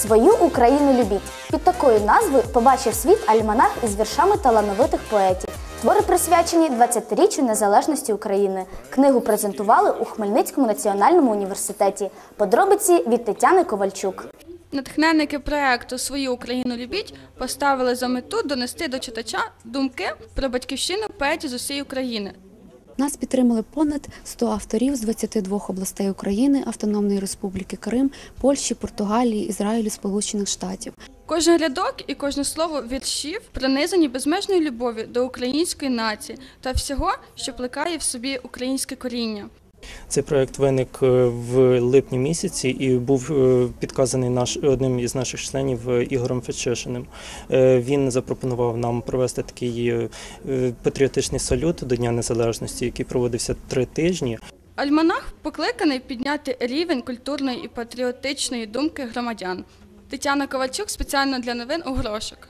Свою Україну любіть. Під такою назвою побачив світ альманах із віршами талановитих поетів. Твори присвячені 20-річчю незалежності України. Книгу презентували у Хмельницькому національному університеті. Подробиці від Тетяни Ковальчук. Натхненники проекту Свою Україну любіть поставили за мету донести до читача думки про батьківщину поетів з усієї України. Нас підтримали понад 100 авторів з 22 областей України, Автономної Республіки Крим, Польщі, Португалії, Ізраїлю, Сполучених Штатів. Кожен рядок і кожне слово віршів пронизані безмежною любові до української нації та всього, що плекає в собі українське коріння. Цей проект виник е, в липні місяці і був е, підказаний наш одним із наших членів е, Ігорем Фетчишиним. Е, Він запропонував нам провести такий патріотичний салют до Дня Незалежності, який проводився три тижні. Альманах покликаний підняти рівень культурної і патріотичної думки громадян. Тетяна Ковальчук спеціально для новин у грошок.